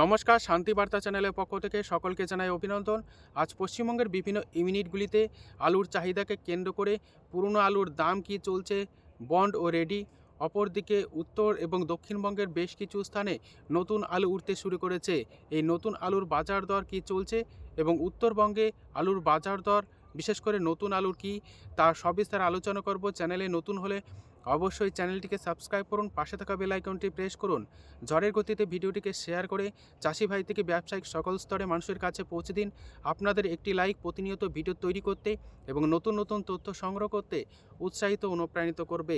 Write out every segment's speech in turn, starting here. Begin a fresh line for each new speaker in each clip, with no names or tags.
নমস্কার, শান্তি বার্তা চ্যানেলের পক্ষ থেকে সকলকে জানাই অভিনন্দন। আজ পশ্চিমবঙ্গের বিভিন্ন ইউনিটগুলিতে আলুর চাহিদাকে কেন্দ্র করে পুরনো আলুর দাম কি চলছে, বন্ড ও রেডি, অপরদিকে উত্তর এবং দক্ষিণবঙ্গের বেশ কিছু স্থানে নতুন আলু উঠতে শুরু করেছে। এই নতুন আলুর বাজার দর কি চলছে এবং উত্তরবঙ্গে আলুর বাজার দর, বিশেষ করে নতুন আলুর কি তার সবিস্তার আলোচনা করব। চ্যানেলে নতুন হলে অবশ্যই চ্যানেলটিকে সাবস্ক্রাইব করুন, পাশে থাকা বেল আইকনটি প্রেস করুন। ঝড়ের গতিতে ভিডিওটিকে শেয়ার করে চাষি ভাই থেকে ব্যবসায়িক সকল স্তরে মানুষের কাছে পৌঁছে দিন। আপনাদের একটি লাইক প্রতিনিয়ত ভিডিও তৈরি করতে এবং নতুন নতুন তথ্য সংগ্রহ করতে উৎসাহিত অনুপ্রাণিত করবে।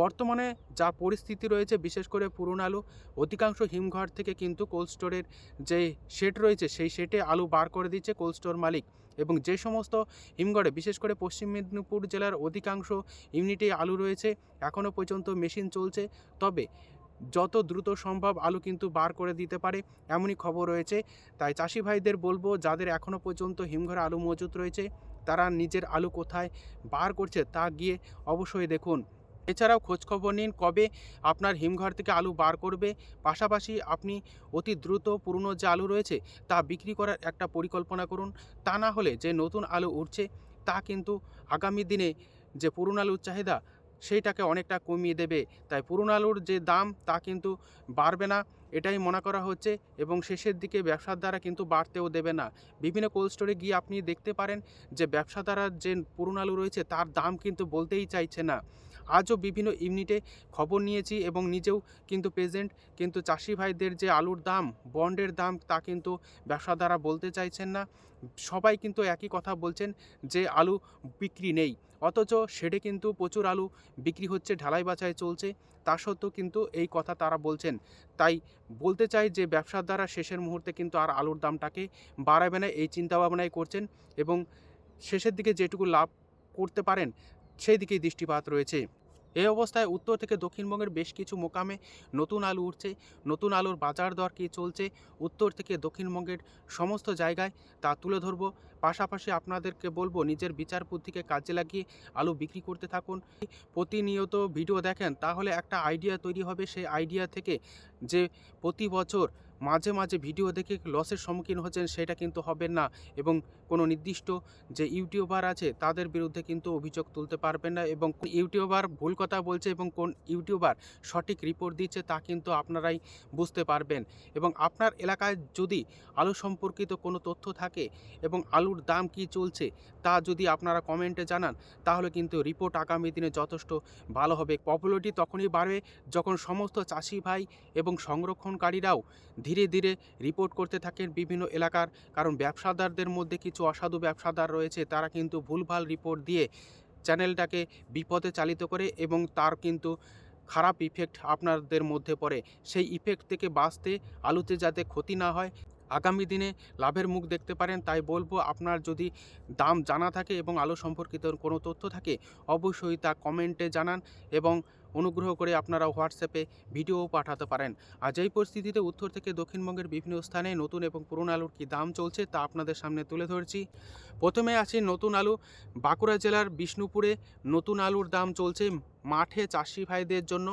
বর্তমানে যা পরিস্থিতি রয়েছে, বিশেষ করে পুরনো আলু, অধিকাংশ হিমঘর থেকে কিন্তু কোল্ড স্টোরের যে শেড রয়েছে, সেই শেডে আলু বার করে দিচ্ছে কোল্ড স্টোর মালিক। এবং যে সমস্ত হিমঘরে, বিশেষ করে পশ্চিম মেদিনীপুর জেলার অধিকাংশ ইউনিটে আলু রয়েছে, এখনও পর্যন্ত মেশিন চলছে। তবে যত দ্রুত সম্ভব আলু কিন্তু বার করে দিতে পারে, এমনই খবর রয়েছে। তাই চাষি ভাইদের বলব, যাদের এখনও পর্যন্ত হিমঘরে আলু মজুত রয়েছে, তারা নিজের আলু কোথায় বার করছে তা গিয়ে অবশ্যই দেখুন। এছাড়াও খোঁজখবর নিন কবে আপনার হিমঘর থেকে আলু বার করবে। পাশাপাশি আপনি অতি দ্রুত পুরনো যে আলু রয়েছে, তা বিক্রি করার একটা পরিকল্পনা করুন। তা না হলে যে নতুন আলু উঠছে, তা কিন্তু আগামী দিনে যে পুরনো আলুর চাহিদা, সেইটাকে অনেকটা কমিয়ে দেবে। তাই পুরনো আলুর যে দাম, তা কিন্তু বাড়বে না, এটাই মনে করা হচ্ছে এবং শেষের দিকে ব্যবসার দ্বারা কিন্তু বাড়তেও দেবে না। বিভিন্ন কোল্ড স্টোরে গিয়ে আপনি দেখতে পারেন যে ব্যবসা দ্বারা যে পুরনো আলু রয়েছে, তার দাম কিন্তু বলতেই চাইছে না। আজও বিভিন্ন ইউনিটে খবর নিয়েছি এবং নিজেও কিন্তু প্রেজেন্ট কিন্তু চাষি ভাইদের যে আলুর দাম, বন্ডের দাম, তা কিন্তু ব্যবসা দ্বারা বলতে চাইছেন না। সবাই কিন্তু একই কথা বলছেন যে আলু বিক্রি নেই। অথচ শেডে কিন্তু প্রচুর আলু বিক্রি হচ্ছে, ঢালাই বাছাই চলছে। তা সত্ত্বেও কিন্তু এই কথা তারা বলছেন। তাই বলতে চাই যে ব্যবসার দ্বারা শেষের মুহূর্তে কিন্তু আর আলুর দামটাকে বাড়াবে না, এই চিন্তাভাবনাই করছেন এবং শেষের দিকে যেটুকু লাভ করতে পারেন সেই দিকেই দৃষ্টিপাত রয়েছে। এই অবস্থায় উত্তর থেকে দক্ষিণবঙ্গের বেশ কিছু মোকামে নতুন আলু উঠছে। নতুন আলুর বাজার দর কী চলছে? উত্তর থেকে দক্ষিণবঙ্গের সমস্ত জায়গায় তা তুলে ধরব। পাশাপাশি আপনাদেরকে বলব, নিজের বিচার বুদ্ধিকে কাজে লাগিয়ে আলু বিক্রি করতে থাকুন। প্রতিনিয়ত ভিডিও দেখেন, তাহলে একটা আইডিয়া তৈরি হবে। সেই আইডিয়া থেকে যে প্রতি বছর মাঝে মাঝে ভিডিও দেখে লসের সম্মুখীন হচ্ছেন সেটা কিন্তু হবেন না এবং কোনো নির্দিষ্ট যে ইউটিউবার আছে তাদের বিরুদ্ধে কিন্তু অভিযোগ তুলতে পারবেন না এবং ইউটিউবার ভুল কথা বলছে এবং কোন ইউটিউবার সঠিক রিপোর্ট দিচ্ছে তা কিন্তু আপনারাই বুঝতে পারবেন। এবং আপনার এলাকায় যদি আলু সম্পর্কিত কোনো তথ্য থাকে এবং আলুর দাম কি চলছে তা যদি আপনারা কমেন্টে জানান, তাহলে কিন্তু রিপোর্ট আগামী দিনে যথেষ্ট ভালো হবে। পপুলারিটি তখনই বাড়বে যখন সমস্ত চাষি ভাই এবং সংরক্ষণকারীরাও ধীরে ধীরে রিপোর্ট করতে থাকেন বিভিন্ন এলাকার। কারণ ব্যবসাদারদের মধ্যে কিছু অসাধু ব্যবসাদার রয়েছে, তারা কিন্তু ভুলভাল রিপোর্ট দিয়ে চ্যানেলটাকে বিপদে চালিত করে এবং তার কিন্তু খারাপ ইফেক্ট আপনাদের মধ্যে পড়ে। সেই ইফেক্ট থেকে বাঁচতে, আলুতে যাতে ক্ষতি না হয়, আগামী দিনে লাভের মুখ দেখতে পারেন। তাই বলব, আপনার যদি দাম জানা থাকে এবং আলু সম্পর্কিত কোনো তথ্য থাকে, অবশ্যই তা কমেন্টে জানান এবং অনুগ্রহ করে আপনারা হোয়াটসঅ্যাপে ভিডিও পাঠাতে পারেন। আজ এই পরিস্থিতিতে উত্তর থেকে দক্ষিণবঙ্গের বিভিন্ন স্থানে নতুন এবং পুরনো আলুর কী দাম চলছে তা আপনাদের সামনে তুলে ধরছি। প্রথমে আছে নতুন আলু। বাঁকুড়া জেলার বিষ্ণুপুরে নতুন আলুর দাম চলছে মাঠে চাষি ভাইদের জন্য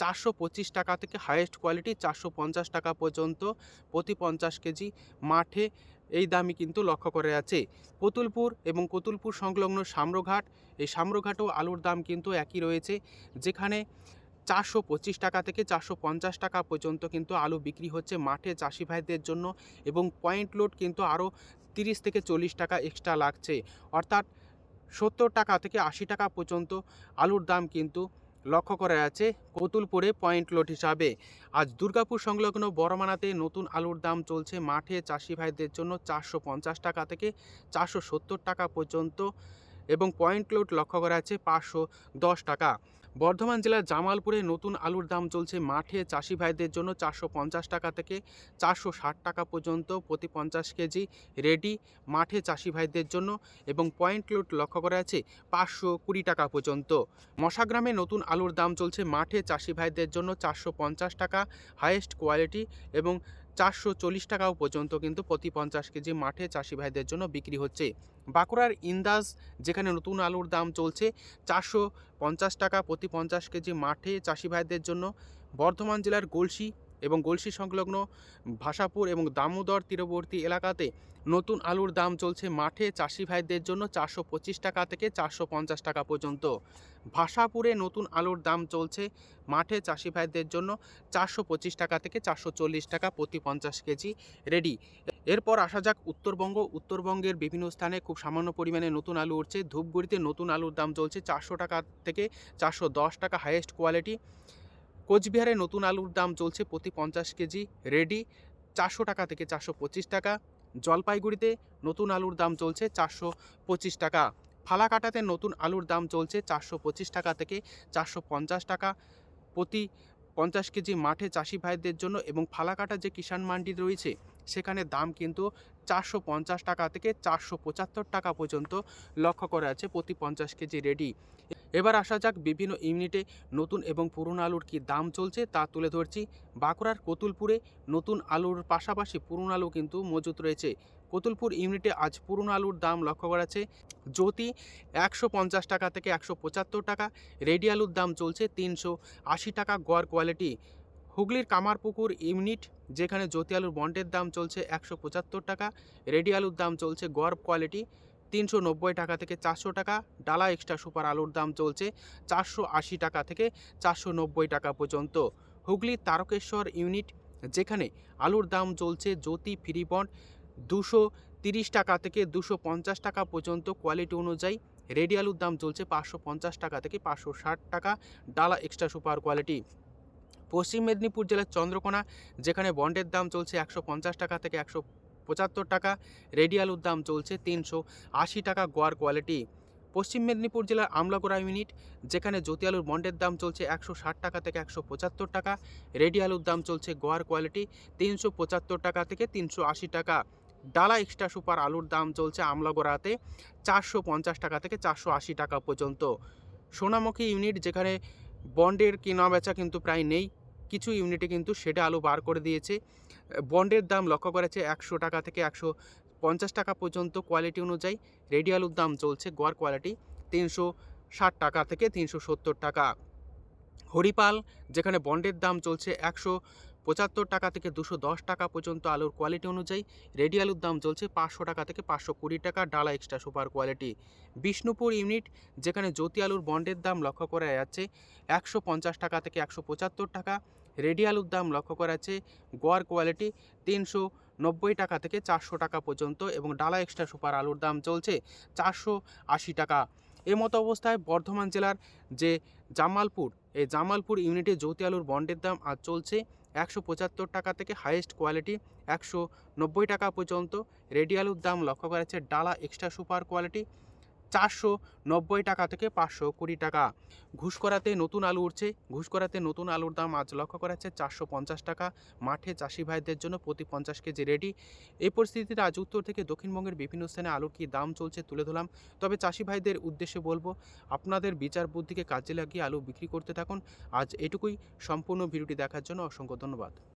চারশো পঁচিশ টাকা থেকে হায়েস্ট কোয়ালিটি চারশো পঞ্চাশ টাকা পর্যন্ত প্রতি পঞ্চাশ কেজি। মাঠে এই দামই কিন্তু লক্ষ্য করে আছে। কতুলপুর এবং কতুলপুর সংলগ্ন সাম্রঘাট, এই সাম্রঘাটেও আলুর দাম কিন্তু একই রয়েছে, যেখানে চারশো পঁচিশ টাকা থেকে চারশো পঞ্চাশ টাকা পর্যন্ত কিন্তু আলু বিক্রি হচ্ছে মাঠে চাষি ভাইদের জন্য এবং পয়েন্ট লোড কিন্তু আরও তিরিশ থেকে চল্লিশ টাকা এক্সট্রা লাগছে। অর্থাৎ সত্তর টাকা থেকে আশি টাকা পর্যন্ত আলুর দাম কিন্তু লক্ষ্য করা আছে কতুলপুরে পয়েন্ট লোড হিসাবে। আজ দুর্গাপুর সংলগ্ন বড়মানাতে নতুন আলুর দাম চলছে মাঠে চাষি ভাইদের জন্য চারশো পঞ্চাশ টাকা থেকে চারশো সত্তর টাকা পর্যন্ত এবং পয়েন্ট লোড লক্ষ্য করা আছে পাঁচশো দশ টাকা। বর্ধমান জেলার জামালপুরে নতুন আলুর দাম চলছে মাঠে। চাষি ভাইদের জন্য চারশো পঞ্চাশ টাকা থেকে চারশো ষাট টাকা পর্যন্ত প্রতি পঞ্চাশ কেজি রেডি মাঠে চাষি ভাইদের জন্য এবং পয়েন্ট লোড লক্ষ্য করা আছে পাঁচশো কুড়ি টাকা পর্যন্ত। মশাগ্রামে নতুন আলুর দাম চলছে মাঠে। চাষি ভাইদের জন্য চারশো পঞ্চাশ টাকা হাইয়েস্ট কোয়ালিটি এবং চারশো চল্লিশ টাকাও পর্যন্ত কিন্তু প্রতি পঞ্চাশ কেজি মাঠে চাষি ভাইদের জন্য বিক্রি হচ্ছে। বাঁকুড়ার ইন্দাজ যেখানে নতুন আলুর দাম চলছে, চারশো পঞ্চাশ টাকা প্রতি পঞ্চাশ কেজি মাঠে চাষি ভাইদের জন্য। বর্ধমান জেলার গলসি এবং গলসি সংলগ্ন ভাষাপুর এবং দামোদর তীরবর্তী এলাকাতে নতুন আলুর দাম চলছে মাঠে। চাষি ভাইদের জন্য চারশো পঁচিশ টাকা থেকে চারশো পঞ্চাশ টাকা পর্যন্ত। ভাষাপুরে নতুন আলুর দাম চলছে মাঠে। চাষি ভাইদের জন্য চারশো পঁচিশ টাকা থেকে চারশো চল্লিশ টাকা প্রতি পঞ্চাশ কেজি রেডি। এরপর আসা যাক উত্তরবঙ্গ। উত্তরবঙ্গের বিভিন্ন স্থানে খুব সামান্য পরিমাণে নতুন আলু উঠছে। ধূপগুড়িতে নতুন আলুর দাম চলছে চারশো টাকা থেকে চারশো দশ টাকা, হাইয়েস্ট কোয়ালিটি। কোচবিহারে নতুন আলুর দাম চলছে প্রতি পঞ্চাশ কেজি, রেডি চারশো টাকা থেকে চারশো পঁচিশ টাকা। জলপাইগুড়িতে নতুন আলুর দাম চলছে চারশো পঁচিশ টাকা। ফালাকাটাতে নতুন আলুর দাম চলছে চারশো পঁচিশ টাকা থেকে চারশো পঞ্চাশ টাকা। প্রতি পঞ্চাশ কেজি মাঠে চাষি ভাইদের জন্য এবং ফালাকাটা যে কিষাণ মান্ডি রয়েছে, সেখানে দাম কিন্তু চারশো পঞ্চাশ টাকা থেকে চারশো পঁচাত্তর টাকা পর্যন্ত লক্ষ্য করা আছে প্রতি পঞ্চাশ কেজি রেডি। এবার আসা যাক বিভিন্ন ইউনিটে নতুন এবং পুরনো আলুর কি দাম চলছে তা তুলে ধরছি। বাঁকুড়ার কতুলপুরে নতুন আলুর পাশাপাশি পুরনো আলু কিন্তু মজুত রয়েছে। কতুলপুর ইউনিটে আজ পুরনো আলুর দাম লক্ষ্য করা জ্যোতি একশো পঞ্চাশ টাকা থেকে একশো পঁচাত্তর টাকা, রেডি আলুর দাম চলছে তিনশো আশি টাকা গড় কোয়ালিটি। হুগলির কামারপুকুর ইউনিট, যেখানে জ্যোতি আলুর বন্ডের দাম চলছে একশো পঁচাত্তর টাকা, রেডি আলুর দাম চলছে গড় কোয়ালিটি। তিনশো নব্বই টাকা থেকে চারশো টাকা, ডালা এক্সট্রা সুপার আলুর দাম চলছে চারশো আশি টাকা থেকে চারশো নব্বই টাকা পর্যন্ত। হুগলির তারকেশ্বর ইউনিট, যেখানে আলুর দাম চলছে জ্যোতি ফ্রি বন্ড, দুশো তিরিশ টাকা থেকে দুশো পঞ্চাশ টাকা পর্যন্ত কোয়ালিটি অনুযায়ী। রেডি আলুর দাম চলছে পাঁচশো পঞ্চাশ টাকা থেকে পাঁচশো ষাট টাকা, ডালা এক্সট্রা সুপার কোয়ালিটি। পশ্চিম মেদিনীপুর জেলার চন্দ্রকোনা, যেখানে বন্ডের দাম চলছে একশো পঞ্চাশ টাকা থেকে একশো পঁচাত্তর টাকা রেডি আলুর দাম চলছে তিনশো আশি টাকা গোয়ার কোয়ালিটি। পশ্চিম মেদিনীপুর জেলার আমলাগোড়া ইউনিট, যেখানে জ্যোতি আলুর বন্ডের দাম চলছে একশো ষাট টাকা থেকে একশো পঁচাত্তর টাকা রেডি আলুর দাম চলছে গোয়ার কোয়ালিটি তিনশো পঁচাত্তর টাকা থেকে তিনশো আশি টাকা। ডালা এক্সট্রা সুপার আলুর দাম চলছে আমলাগোড়াতে চারশো পঞ্চাশ টাকা থেকে চারশো আশি টাকা পর্যন্ত। সোনামুখী ইউনিট, যেখানে বন্ডের কেনা বেচা কিন্তু প্রায় নেই, কিছু ইউনিটে কিন্তু সেটা আলু বার করে দিয়েছে। বন্ডের দাম লক্ষ্য করেছে একশো টাকা থেকে একশো পঞ্চাশ টাকা পর্যন্ত কোয়ালিটি অনুযায়ী। রেডি আলুর দাম চলছে গড় কোয়ালিটি তিনশো ষাট টাকা থেকে তিনশো সত্তর টাকা। হরিপাল, যেখানে বন্ডের দাম চলছে একশো পঁচাত্তর টাকা থেকে দুশো দশ টাকা পর্যন্ত আলুর কোয়ালিটি অনুযায়ী রেডি আলুর দাম চলছে পাঁচশো টাকা থেকে পাঁচশো কুড়ি টাকা, ডালা extra super quality Bishnupur unit যেখানে জ্যোতি আলুর বন্ডের দাম লক্ষ্য করা যাচ্ছে একশো পঞ্চাশ টাকা থেকে একশো পঁচাত্তর টাকা রেডি আলুর দাম লক্ষ্য করা যাচ্ছে গোয়ার কোয়ালিটি তিনশো নব্বই টাকা থেকে চারশো টাকা পর্যন্ত এবং ডালা এক্সট্রা সুপার আলুর দাম চলছে চারশো আশি টাকা। এ মতো অবস্থায় বর্ধমান জেলার যে জামালপুর, এই জামালপুর ইউনিটে জ্যোতি আলুর বন্ডের দাম আজ চলছে একশো পঁচাত্তর টাকা থেকে হাইয়েস্ট কোয়ালিটি একশো নব্বই টাকা পর্যন্ত। রেডি আলুর দাম লক্ষ্য করা যাচ্ছে ডালা এক্সট্রা সুপার কোয়ালিটি চারশো নব্বই টাকা থেকে পাঁচশো কুড়ি টাকা। ঘুষকরাতে নতুন আলু উঠছে। ঘুষকরাতে নতুন আলুর দাম আজ লক্ষ্য করা যাচ্ছে চারশো পঞ্চাশ টাকা। মাঠে চাষি ভাইদের জন্য প্রতি পঞ্চাশ কেজি রেডি। এই পরিস্থিতিতে আজ উত্তর থেকে দক্ষিণবঙ্গের বিভিন্ন স্থানে আলুর কী দাম চলছে তুলে ধরলাম। তবে চাষি ভাইদের উদ্দেশ্যে বলব, আপনাদের বিচার বুদ্ধিকে কাজে লাগিয়ে আলু বিক্রি করতে থাকুন। আজ এটুকুই। সম্পূর্ণ ভিডিওটি দেখার জন্য অসংখ্য ধন্যবাদ।